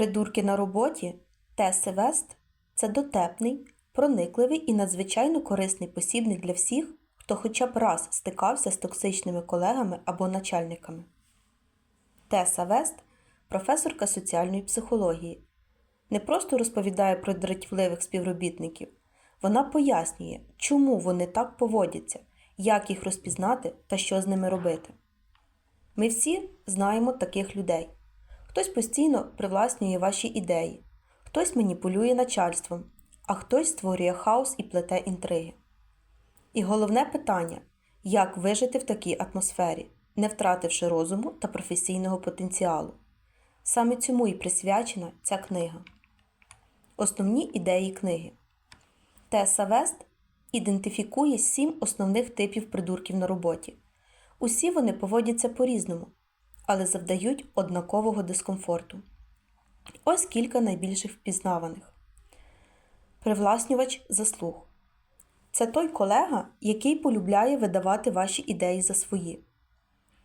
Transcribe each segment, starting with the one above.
Придурки на роботі Теси Вест це дотепний, проникливий і надзвичайно корисний посібник для всіх, хто хоча б раз стикався з токсичними колегами або начальниками. Теса Вест професорка соціальної психології. Не просто розповідає про дратівливих співробітників, вона пояснює, чому вони так поводяться, як їх розпізнати та що з ними робити. Ми всі знаємо таких людей. Хтось постійно привласнює ваші ідеї, хтось маніпулює начальством, а хтось створює хаос і плете інтриги. І головне питання як вижити в такій атмосфері, не втративши розуму та професійного потенціалу. Саме цьому і присвячена ця книга. Основні ідеї книги. Теса Вест ідентифікує сім основних типів придурків на роботі. Усі вони поводяться по-різному, але завдають однакового дискомфорту. Ось кілька найбільших впізнаваних. Привласнювач заслуг. Це той колега, який полюбляє видавати ваші ідеї за свої.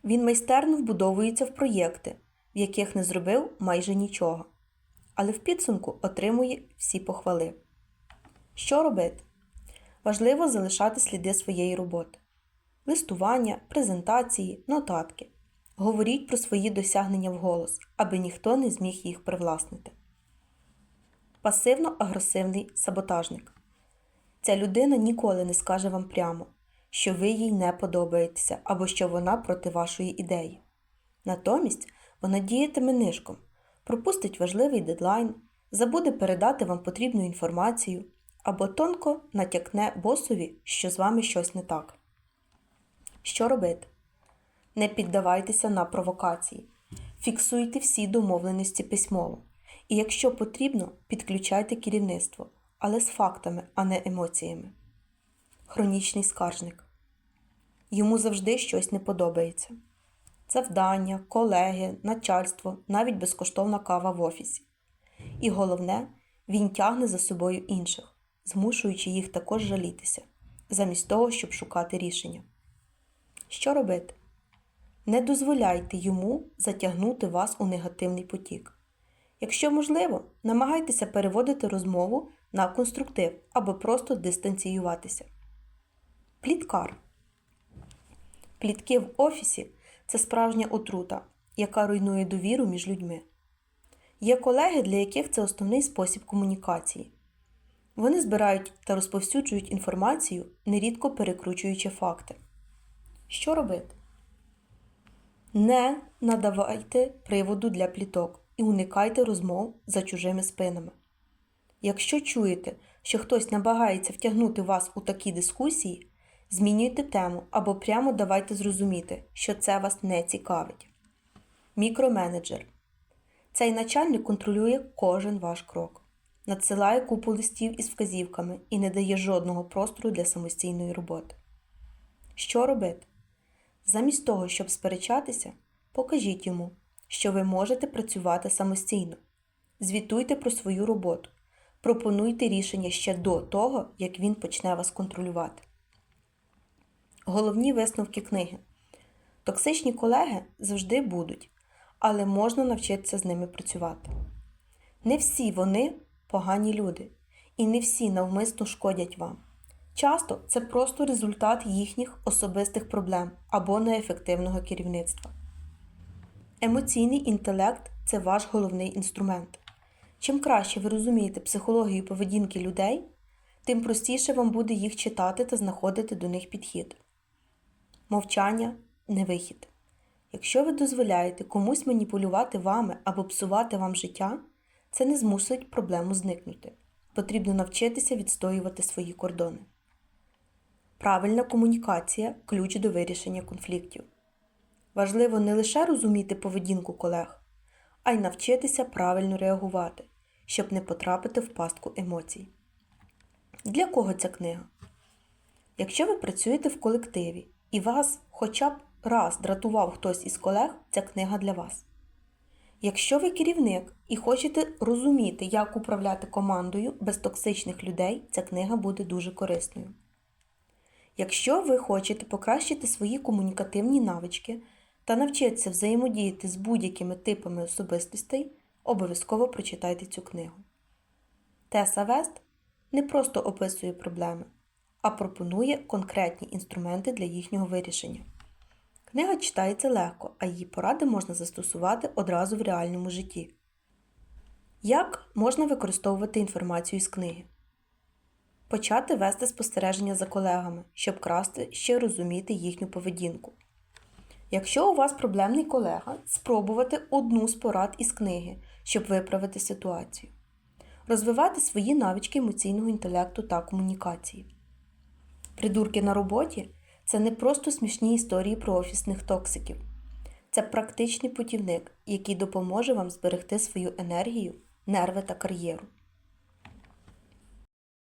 Він майстерно вбудовується в проєкти, в яких не зробив майже нічого, але в підсумку отримує всі похвали. Що робити? Важливо залишати сліди своєї роботи: листування, презентації, нотатки. Говоріть про свої досягнення вголос, аби ніхто не зміг їх привласнити. Пасивно-агресивний саботажник. Ця людина ніколи не скаже вам прямо, що ви їй не подобаєтеся або що вона проти вашої ідеї. Натомість вона діятиме нишком, пропустить важливий дедлайн, забуде передати вам потрібну інформацію або тонко натякне босові, що з вами щось не так. Що робити? Не піддавайтеся на провокації. Фіксуйте всі домовленості письмово. І якщо потрібно, підключайте керівництво, але з фактами, а не емоціями. Хронічний скаржник. Йому завжди щось не подобається. Завдання, колеги, начальство, навіть безкоштовна кава в офісі. І головне, він тягне за собою інших, змушуючи їх також жалітися, замість того, щоб шукати рішення. Що робити? Не дозволяйте йому затягнути вас у негативний потік. Якщо можливо, намагайтеся переводити розмову на конструктив або просто дистанціюватися. Пліткар. Плітки в офісі це справжня отрута, яка руйнує довіру між людьми. Є колеги, для яких це основний спосіб комунікації. Вони збирають та розповсюджують інформацію, нерідко перекручуючи факти. Що робити? Не надавайте приводу для пліток і уникайте розмов за чужими спинами. Якщо чуєте, що хтось намагається втягнути вас у такі дискусії, змінюйте тему або прямо давайте зрозуміти, що це вас не цікавить. Мікроменеджер. Цей начальник контролює кожен ваш крок, надсилає купу листів із вказівками і не дає жодного простору для самостійної роботи. Що робити? Замість того, щоб сперечатися, покажіть йому, що ви можете працювати самостійно. Звітуйте про свою роботу, пропонуйте рішення ще до того, як він почне вас контролювати. Головні висновки книги. Токсичні колеги завжди будуть, але можна навчитися з ними працювати. Не всі вони погані люди, і не всі навмисно шкодять вам. Часто це просто результат їхніх особистих проблем або неефективного керівництва. Емоційний інтелект це ваш головний інструмент. Чим краще ви розумієте психологію поведінки людей, тим простіше вам буде їх читати та знаходити до них підхід. Мовчання не вихід. Якщо ви дозволяєте комусь маніпулювати вами або псувати вам життя, це не змусить проблему зникнути. Потрібно навчитися відстоювати свої кордони. Правильна комунікація ключ до вирішення конфліктів. Важливо не лише розуміти поведінку колег, а й навчитися правильно реагувати, щоб не потрапити в пастку емоцій. Для кого ця книга? Якщо ви працюєте в колективі і вас хоча б раз дратував хтось із колег, ця книга для вас. Якщо ви керівник і хочете розуміти, як управляти командою без токсичних людей, ця книга буде дуже корисною. Якщо ви хочете покращити свої комунікативні навички та навчитися взаємодіяти з будь-якими типами особистостей, обов'язково прочитайте цю книгу. Теса Вест не просто описує проблеми, а пропонує конкретні інструменти для їхнього вирішення. Книга читається легко, а її поради можна застосувати одразу в реальному житті. Як можна використовувати інформацію з книги? Почати вести спостереження за колегами, щоб краще ще розуміти їхню поведінку. Якщо у вас проблемний колега, спробувати одну з порад із книги, щоб виправити ситуацію. Розвивати свої навички емоційного інтелекту та комунікації. Придурки на роботі це не просто смішні історії про офісних токсиків. Це практичний путівник, який допоможе вам зберегти свою енергію, нерви та кар'єру.